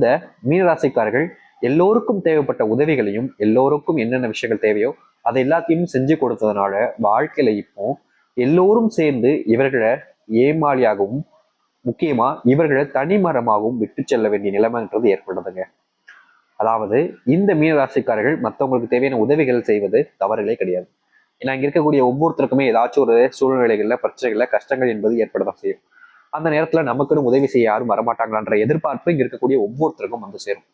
இந்த மீனராசிக்காரர்கள் எல்லோருக்கும் தேவைப்பட்ட உதவிகளையும் எல்லோருக்கும் என்னென்ன விஷயங்கள் தேவையோ அதை எல்லாத்தையும் செஞ்சு கொடுத்ததுனால வாழ்க்கையில இப்போ எல்லோரும் சேர்ந்து இவர்களை ஏமாளியாகவும் முக்கியமா இவர்களை தனிமரமாகவும் விட்டு செல்ல வேண்டிய நிலைமைன்றது ஏற்படுதுங்க. அதாவது இந்த மீனராசிக்காரர்கள் மற்றவங்களுக்கு தேவையான உதவிகள் செய்வது தவறுகளே கிடையாது. ஏன்னா இங்க இருக்கக்கூடிய ஒவ்வொருத்தருக்குமே ஏதாச்சும் ஒரு சூழ்நிலைகள்ல பிரச்சனைகள்ல கஷ்டங்கள் என்பது ஏற்படதான் செய்யும். அந்த நேரத்துல நமக்குன்னு உதவி செய்ய யாரும் வரமாட்டாங்களான்ற எதிர்பார்ப்பு இங்க இருக்கக்கூடிய ஒவ்வொருத்தருக்கும் வந்து சேரும்.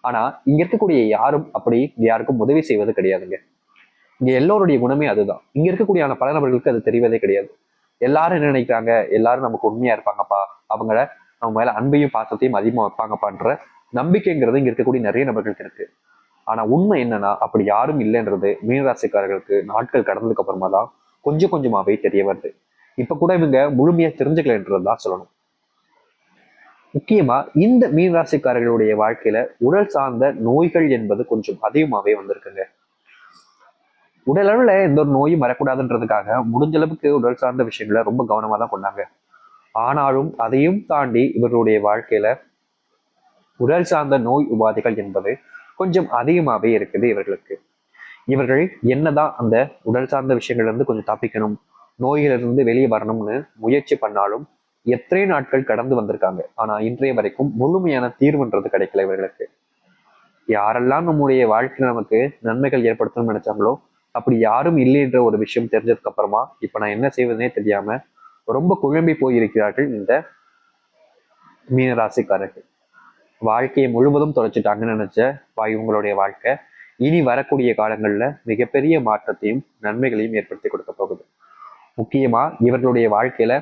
ஆனா இங்க இருக்கக்கூடிய யாரும் அப்படி யாருக்கும் உதவி செய்வது கிடையாதுங்க. இங்க எல்லோருடைய குணமே அதுதான். இங்க இருக்கக்கூடிய பல நபர்களுக்கு அது தெரிவதே கிடையாது. எல்லாரும் என்ன நினைக்கிறாங்க? எல்லாரும் நமக்கு உண்மையா இருப்பாங்கப்பா. அவங்கள நம்ம மேல அன்பையும் பாசத்தையும் அதிகமா வைப்பாங்கப்பான்ற நம்பிக்கைங்கிறது இங்க இருக்கக்கூடிய நிறைய நபர்களுக்கு இருக்கு. ஆனா உண்மை என்னன்னா அப்படி யாரும் இல்லைன்றது மீனராசிக்காரர்களுக்கு நாட்கள் கடந்ததுக்கு அப்புறமா தான் கொஞ்சம் கொஞ்சமாவே தெரிய வருது. இப்ப கூட இவங்க முழுமையா தெரிஞ்சுக்கலன்றதுதான் சொல்லணும். முக்கியமா இந்த மீன் ராசிக்காரர்களுடைய வாழ்க்கையில உடல் சார்ந்த நோய்கள் என்பது கொஞ்சம் அதிகமாவே வந்திருக்குங்க. உடல் அளவுல எந்த ஒரு நோயும் வரக்கூடாதுன்றதுக்காக முடிஞ்ச அளவுக்கு உடல் சார்ந்த விஷயங்களை ரொம்ப கவனமா தான் கொண்டாங்க. ஆனாலும் அதையும் தாண்டி இவர்களுடைய வாழ்க்கையில உடல் சார்ந்த நோய் உபாதைகள் என்பது கொஞ்சம் அதிகமாகவே இருக்குது இவர்களுக்கு. இவர்கள் என்னதான் அந்த உடல் சார்ந்த விஷயங்கள்ல இருந்து கொஞ்சம் தப்பிக்கணும் நோயிலிருந்து வெளியே வரணும்னு முயற்சி பண்ணாலும் எத்தனை நாட்கள் கடந்து வந்திருக்காங்க. ஆனா இன்றைய வரைக்கும் முழுமையான தீர்வுன்றது கிடைக்கல இவர்களுக்கு. யாரெல்லாம் நம்முடைய வாழ்க்கையில் நமக்கு நன்மைகள் ஏற்படுத்தணும்னு நினைச்சாங்களோ அப்படி யாரும் இல்லைன்ற ஒரு விஷயம் தெரிஞ்சதுக்கு அப்புறமா இப்ப நான் என்ன செய்வதுனே தெரியாம ரொம்ப குழம்பி போயிருக்கிறார்கள் இந்த மீனராசிக்காரர்கள். வாழ்க்கையை முழுவதும் தொலைச்சிட்டாங்கன்னு நினைச்ச இவங்களுடைய வாழ்க்கை இனி வரக்கூடிய காலங்கள்ல மிகப்பெரிய மாற்றத்தையும் நன்மைகளையும் ஏற்படுத்தி கொடுக்க போகுது. முக்கியமா இவர்களுடைய வாழ்க்கையில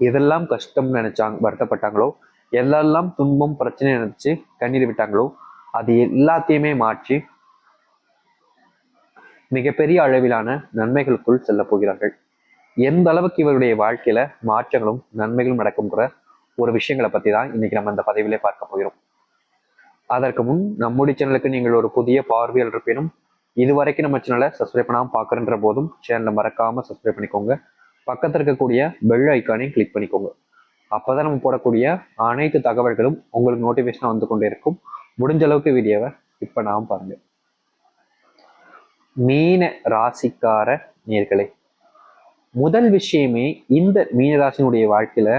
எதெல்லாம் கஷ்டம் நினைச்சாங்க வருத்தப்பட்டாங்களோ எதெல்லாம் துன்பம் பிரச்சனை நினைச்சு கண்ணீர் விட்டாங்களோ அது எல்லாத்தையுமே மாற்றி மிகப்பெரிய அளவிலான நன்மைகளுக்குள் செல்ல போகிறார்கள். எந்த அளவுக்கு இவருடைய வாழ்க்கையில மாற்றங்களும் நன்மைகளும் நடக்கும்ன்ற ஒரு விஷயங்களை பத்தி தான் இன்னைக்கு நம்ம இந்த பதவியிலே பார்க்க போகிறோம். அதற்கு முன் நம்முடைய சேனலுக்கு நீங்கள் ஒரு புதிய பார்வையாளர் இருப்பினும் இது வரைக்கும் நம்ம சேனலை சப்ஸ்கிரைப் பண்ணாமல் பார்க்குறன்ற போதும் சேனலை மறக்காம சப்ஸ்கிரைப் பண்ணிக்கோங்க. பக்கத்தில் இருக்கக்கூடிய பெல் ஐக்கானையும் கிளிக் பண்ணிக்கோங்க. அப்போதான் நம்ம போடக்கூடிய அனைத்து தகவல்களும் உங்களுக்கு நோட்டிஃபிகேஷனாக வந்து கொண்டே இருக்கும். முடிஞ்ச அளவுக்கு வீடியோவை இப்போ நாம் பாருங்க. மீன ராசிக்கார நேர்களே முதல் விஷயமே இந்த மீனராசினுடைய வாழ்க்கையில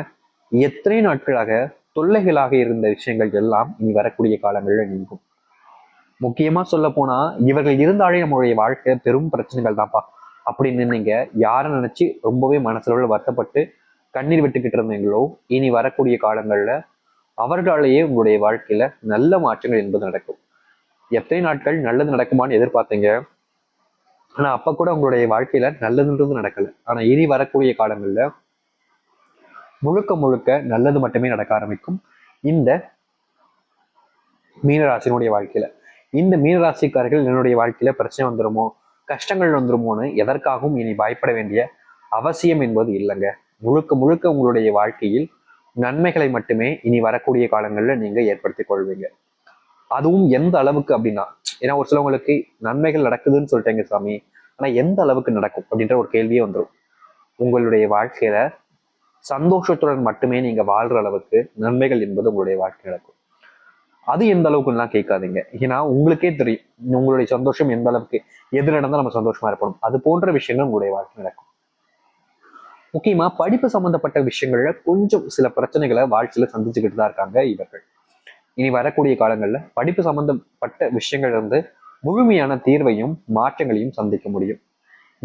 எத்தனை நாட்களாக தொல்லைகளாக இருந்த விஷயங்கள் எல்லாம் இனி வரக்கூடிய காலங்களில் நீங்கும். முக்கியமா சொல்ல போனா இவர்கள் இருந்தாலே நம்மளுடைய வாழ்க்கை பெரும் பிரச்சனைகள் தான்ப்பா. அப்படின்னு நீங்க யாரை நினைச்சு ரொம்பவே மனசுல வருத்தப்பட்டு கண்ணீர் விட்டுக்கிட்டு இருந்தீங்களோ இனி வரக்கூடிய காலங்கள்ல அவர்களாலேயே உங்களுடைய வாழ்க்கையில நல்ல மாற்றங்கள் என்பது நடக்கும். எத்தனை நாட்கள் நல்லது நடக்குமான்னு எதிர்பார்த்தீங்க. ஆனா அப்ப கூட உங்களுடைய வாழ்க்கையில நல்லதுன்றது நடக்கல. ஆனா இனி வரக்கூடிய காலங்கள்ல முழுக்க முழுக்க நல்லது மட்டுமே நடக்க ஆரம்பிக்கும். இந்த மீனராசினுடைய வாழ்க்கையில. இந்த மீனராசிக்காரர்கள் என்னுடைய வாழ்க்கையில பிரச்சனை வந்துருமோ? கஷ்டங்கள் வந்துருமோன்னு எதற்காகவும் இனி பயப்பட வேண்டிய அவசியம் என்பது இல்லைங்க. முழுக்க முழுக்க உங்களுடைய வாழ்க்கையில் நன்மைகளை மட்டுமே இனி வரக்கூடிய காலங்களில் நீங்க ஏற்படுத்திக் கொள்வீங்க. அதுவும் எந்த அளவுக்கு அப்படின்னா ஏன்னா ஒரு சிலவங்களுக்கு நன்மைகள் நடக்குதுன்னு சொல்லிட்டேங்க சாமி. ஆனா எந்த அளவுக்கு நடக்கும் அப்படின்ற ஒரு கேள்வியே வந்துடும் உங்களுடைய வாழ்க்கையில சந்தோஷத்துடன் மட்டுமே நீங்க வாழ்ற அளவுக்கு நன்மைகள் என்பது உங்களுடைய வாழ்க்கை நடக்கும். அது எந்த அளவுக்குலாம் கேட்காதீங்க. ஏன்னா உங்களுக்கே தெரியும். உங்களுடைய சந்தோஷம் எந்த அளவுக்கு எது நடந்தால் நம்ம சந்தோஷமா இருக்கணும் அது போன்ற விஷயங்கள் உங்களுடைய வாழ்க்கை நடக்கும். முக்கியமா படிப்பு சம்பந்தப்பட்ட விஷயங்கள்ல கொஞ்சம் சில பிரச்சனைகளை வாழ்க்கையில சந்திச்சுக்கிட்டு தான் இருக்காங்க இவர்கள். இனி வரக்கூடிய காலங்கள்ல படிப்பு சம்பந்தப்பட்ட விஷயங்கள் இருந்து முழுமையான தீர்வையும் மாற்றங்களையும் சந்திக்க முடியும்.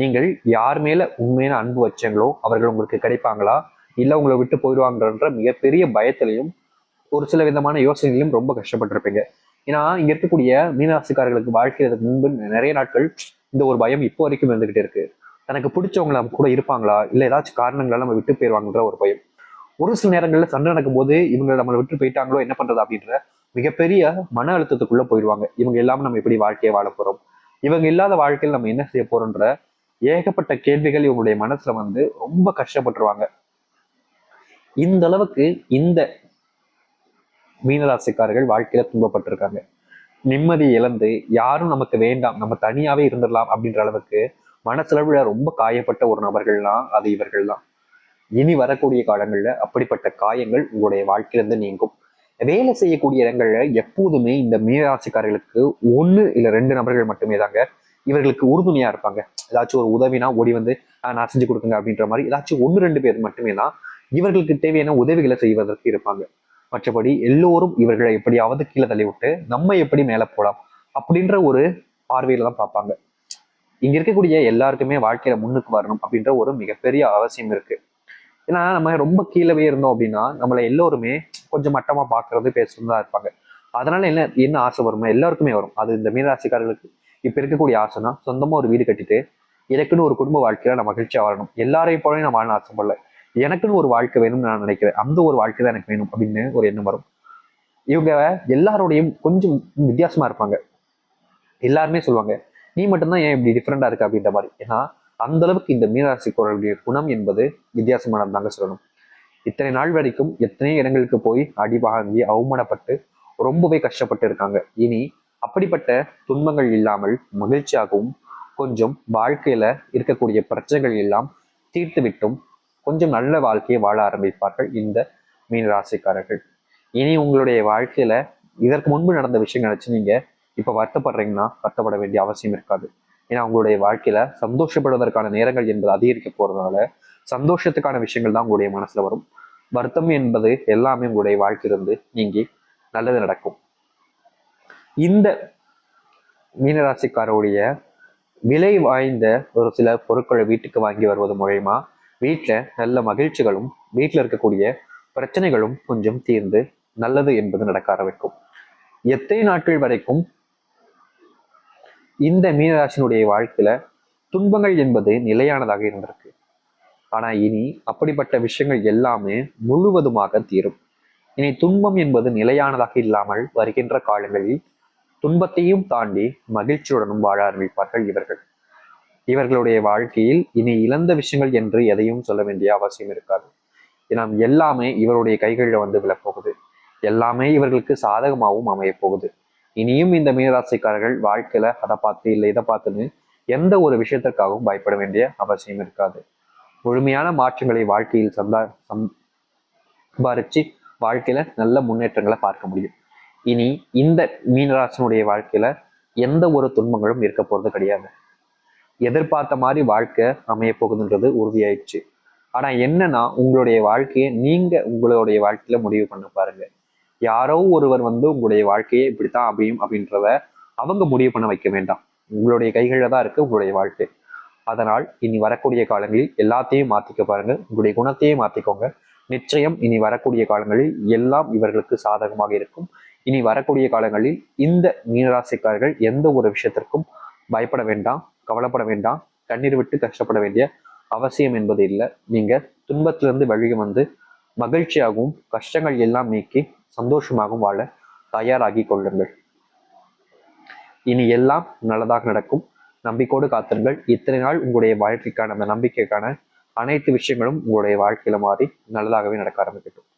நீங்கள் யார் மேல உண்மையான அன்பு வச்சீங்களோ அவர்கள் உங்களுக்கு கிடைப்பாங்களா? இல்லை உங்களை விட்டு போயிடுவாங்கன்ற மிகப்பெரிய பயத்திலையும் ஒரு சில விதமான யோசனைகளையும் ரொம்ப கஷ்டப்பட்டிருப்பீங்க. ஏன்னா இங்க இருக்கக்கூடிய மீனராசிக்காரர்களுக்கு வாழ்க்கையில முன்பு நிறைய நாட்கள் இந்த ஒரு பயம் இப்போ வரைக்கும் இருந்துகிட்டே இருக்கு. தனக்கு பிடிச்சவங்கள கூட இருப்பாங்களா? இல்லை ஏதாச்சும் காரணங்களால நம்ம விட்டு போயிடுவாங்கன்ற ஒரு பயம். ஒரு சில நேரங்களில் சண்டை நடக்கும் போது இவங்க நம்மளை விட்டு போயிட்டாங்களோ என்ன பண்றது அப்படின்ற மிகப்பெரிய மன அழுத்தத்துக்குள்ள போயிடுவாங்க. இவங்க இல்லாம நம்ம எப்படி வாழ்க்கையை வாழ போறோம்? இவங்க இல்லாத வாழ்க்கையில் நம்ம என்ன செய்ய போறோன்ற ஏகப்பட்ட கேள்விகள் இவங்களுடைய மனசுல வந்து ரொம்ப கஷ்டப்பட்டுருவாங்க. இந்த அளவுக்கு இந்த மீனராசிக்காரர்கள் வாழ்க்கையில துன்பப்பட்டிருக்காங்க. நிம்மதி இழந்து யாரும் நமக்கு வேண்டாம் நம்ம தனியாவே இருந்துடலாம் அப்படின்ற அளவுக்கு மனசளவுல ரொம்ப காயப்பட்ட ஒரு நபர்கள்லாம் அது இவர்கள் தான் இனி வரக்கூடிய காலங்கள்ல அப்படிப்பட்ட காயங்கள் உங்களுடைய வாழ்க்கையிலிருந்து நீங்கும். வேலை செய்யக்கூடிய இடங்கள்ல எப்போதுமே இந்த மீனராசிக்காரர்களுக்கு ஒண்ணு இல்ல ரெண்டு நபர்கள் மட்டுமே தாங்க இவர்களுக்கு உறுதுணையா இருப்பாங்க. ஏதாச்சும் ஒரு உதவினா ஓடி வந்து "ஆஹ் நான் செஞ்சு கொடுக்குங்க அப்படின்ற மாதிரி ஏதாச்சும் ஒன்று ரெண்டு பேர் மட்டுமே தான் இவர்களுக்கு தேவையான உதவிகளை செய்வதற்கு இருப்பாங்க. மற்றபடி எல்லோரும் இவர்களை எப்படியாவது கீழே தள்ளி விட்டு நம்ம எப்படி மேலே போலாம் அப்படின்ற ஒரு பார்வையில தான் பார்ப்பாங்க. இங்க இருக்கக்கூடிய எல்லாருக்குமே வாழ்க்கையில முன்னுக்கு வரணும் அப்படின்ற ஒரு மிகப்பெரிய அவசியம் இருக்கு. ஏன்னா நம்ம ரொம்ப கீழவே இருந்தோம் அப்படின்னா நம்மளை எல்லோருமே கொஞ்சம் மட்டமா பாக்குறது பேசுறது தான் இருப்பாங்க. அதனால என்ன என்ன ஆசை வருமோ எல்லாருக்குமே வரும். அது இந்த மீனராசிக்காரர்களுக்கு இப்ப இருக்கக்கூடிய ஆசைனா சொந்தமா ஒரு வீடு கட்டிட்டு எனக்குன்னு ஒரு குடும்ப வாழ்க்கையில நான் மகிழ்ச்சியா வாழணும். எல்லாரையும் போலவே நான் வாழணும் ஆசைப்படல எனக்குன்னு ஒரு வாழ்க்கை வேணும்னு நான் நினைக்கிறேன். அந்த ஒரு வாழ்க்கை தான் எனக்கு வேணும் அப்படின்னு ஒரு எண்ணம் வரும். இவங்க எல்லாரோடையும் கொஞ்சம் வித்தியாசமா இருப்பாங்க. எல்லாருமே சொல்லுவாங்க நீ மட்டும்தான் ஏன் இப்படி டிஃப்ரெண்டா இருக்கு? அப்படின்ற மாதிரி. ஏன்னா அந்த அளவுக்கு இந்த மீனராசிக்காரர்களுடைய குணம் என்பது வித்தியாசமானதாங்க சொல்லணும். இத்தனை நாள் வரைக்கும் எத்தனை இடங்களுக்கு போய் அடி வாங்கி அவமானப்பட்டு ரொம்பவே கஷ்டப்பட்டு இருக்காங்க. இனி அப்படிப்பட்ட துன்பங்கள் இல்லாமல் மகிழ்ச்சியாகவும் கொஞ்சம் வாழ்க்கையில இருக்கக்கூடிய பிரச்சனைகள் எல்லாம் தீர்த்து விட்டும் கொஞ்சம் நல்ல வாழ்க்கையை வாழ ஆரம்பிப்பார்கள் இந்த மீன ராசிக்காரர்கள். இனி உங்களுடைய வாழ்க்கையில இதற்கு முன்பு நடந்த விஷயம் நினைச்சு நீங்க இப்ப வருத்தப்படுறீங்கன்னா வருத்தப்பட வேண்டிய அவசியம் இருக்காது. ஏன்னா உங்களுடைய வாழ்க்கையில சந்தோஷப்படுவதற்கான நேரங்கள் என்பது அதிகரிக்க போறதுனால சந்தோஷத்துக்கான விஷயங்கள் தான் உங்களுடைய மனசுல வரும். வருத்தம் என்பது எல்லாமே உங்களுடைய வாழ்க்கையிலிருந்து நீங்கி நல்லது நடக்கும். இந்த மீனராசிக்காரருடைய விலை வாய்ந்த ஒரு சில பொருட்களை வீட்டுக்கு வாங்கி வருவது மூலயமா வீட்டில் நல்ல மகிழ்ச்சிகளும் வீட்டில் இருக்கக்கூடிய பிரச்சனைகளும் கொஞ்சம் தீர்ந்து நல்லது என்பது நடக்க ஆரம்பிக்கும். எத்தனை நாட்கள் வரைக்கும் இந்த மீனராசினுடைய வாழ்க்கையில துன்பங்கள் என்பது நிலையானதாக இருந்திருக்கு. ஆனா இனி அப்படிப்பட்ட விஷயங்கள் எல்லாமே முழுவதுமாக தீரும். இனி துன்பம் என்பது நிலையானதாக இல்லாமல் வருகின்ற காலங்களில் துன்பத்தையும் தாண்டி மகிழ்ச்சியுடனும் வாழ ஆரம்பிப்பார்கள் இவர்கள். இவர்களுடைய வாழ்க்கையில் இனி இழந்த விஷயங்கள் என்று எதையும் சொல்ல வேண்டிய அவசியம் இருக்காது. நாம் எல்லாமே இவருடைய கைகளில் வந்து விழப்போகுது. எல்லாமே இவர்களுக்கு சாதகமாகவும் அமையப்போகுது. இனியும் இந்த மீனராசிக்காரர்கள் வாழ்க்கையில அதை பார்த்து இல்லை இதை பார்த்துன்னு எந்த ஒரு விஷயத்திற்காகவும் பயப்பட வேண்டிய அவசியம் இருக்காது. முழுமையான மாற்றங்களை வாழ்க்கையில் சந்தா சம்பாரிச்சு வாழ்க்கையில நல்ல முன்னேற்றங்களை பார்க்க முடியும். இனி இந்த மீனராசனுடைய வாழ்க்கையில எந்த ஒரு துன்பங்களும் இருக்க போறது கிடையாது. எதிர்பார்த்த மாதிரி வாழ்க்கை அமைய போகுதுன்றது உறுதியாயிடுச்சு. ஆனா என்னன்னா உங்களுடைய வாழ்க்கையை நீங்க உங்களுடைய வாழ்க்கையில முடிவு பண்ண பாருங்க. யாரோ ஒருவர் வந்து உங்களுடைய வாழ்க்கையை இப்படித்தான் அமையும் அப்படின்றத அவங்க முடிவு பண்ண வைக்க வேண்டாம். உங்களுடைய கைகளில் தான் இருக்கு உங்களுடைய வாழ்க்கை. அதனால் இனி வரக்கூடிய காலங்களில் எல்லாத்தையும் மாத்திக்க பாருங்க. உங்களுடைய குணத்தையே மாத்திக்கோங்க. நிச்சயம் இனி வரக்கூடிய காலங்களில் எல்லாம் இவர்களுக்கு சாதகமாக இருக்கும். இனி வரக்கூடிய காலங்களில் இந்த மீனராசிக்காரர்கள் எந்த ஒரு விஷயத்திற்கும் பயப்பட வேண்டாம். கவலைப்பட வேண்டாம். கண்ணீர் விட்டு கஷ்டப்பட வேண்டிய அவசியம் என்பது இல்லை. நீங்க துன்பத்திலிருந்து வெளியே வந்து மகிழ்ச்சியாகவும் கஷ்டங்கள் எல்லாம் நீக்கி சந்தோஷமாகவும் வாழ தயாராகி கொள்ளுங்கள். இனி எல்லாம் நல்லதாக நடக்கும். நம்பிக்கோடு காத்திருங்கள். இத்தனை நாள் உங்களுடைய வாழ்க்கைக்கான அந்த நம்பிக்கைக்கான அனைத்து விஷயங்களும் உங்களுடைய வாழ்க்கையில மாறி நல்லதாகவே நடக்க ஆரம்பிக்கட்டும்.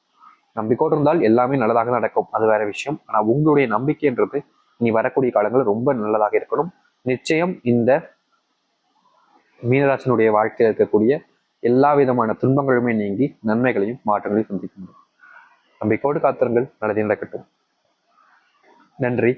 நம்பிக்கோடு இருந்தால் எல்லாமே நல்லதாக நடக்கும். அது வேற விஷயம். ஆனா உங்களுடைய நம்பிக்கைன்றது இனி வரக்கூடிய காலங்கள் ரொம்ப நல்லதாக இருக்கணும். நிச்சயம் இந்த மீனராசனுடைய வாழ்க்கையில் இருக்கக்கூடிய எல்லா விதமான துன்பங்களுமே நீங்கி நன்மைகளையும் மாற்றங்களையும் சந்திக்க முடியும். நம்பிக்கோடு காத்திருங்கள். நல்லது நடக்கட்டும். நன்றி.